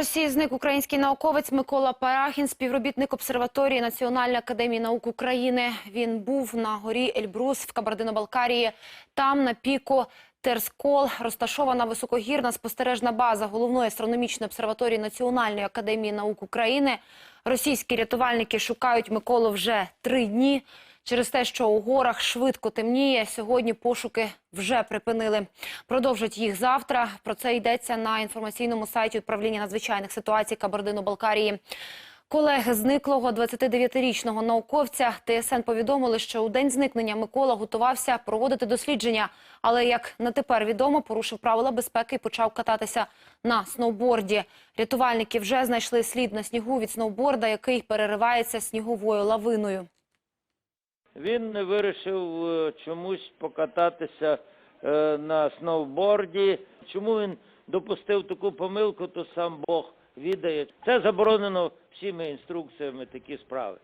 Росії зник український науковець Микола Парахін, співробітник обсерваторії Національної академії наук України. Він був на горі Ельбрус в Кабардино-Балкарії. Там на піку Терскол розташована високогірна спостережна база головної астрономічної обсерваторії Національної академії наук України. Російські рятувальники шукають Миколу вже три дні. Через те, що у горах швидко темніє, сьогодні пошуки вже припинили. Продовжать їх завтра. Про це йдеться на інформаційному сайті управління надзвичайних ситуацій Кабардино-Балкарії. Колеги зниклого 29-річного науковця ТСН повідомили, що у день зникнення Микола готувався проводити дослідження, але як на тепер відомо, порушив правила безпеки і почав кататися на сноуборді. Рятувальники вже знайшли слід на снігу від сноуборда, який переривається сніговою лавиною. Він вирішив е, чомусь покататися е, на сноуборді. Чому він допустив таку помилку, то сам Бог відає. Це заборонено всіми інструкціями такі справи.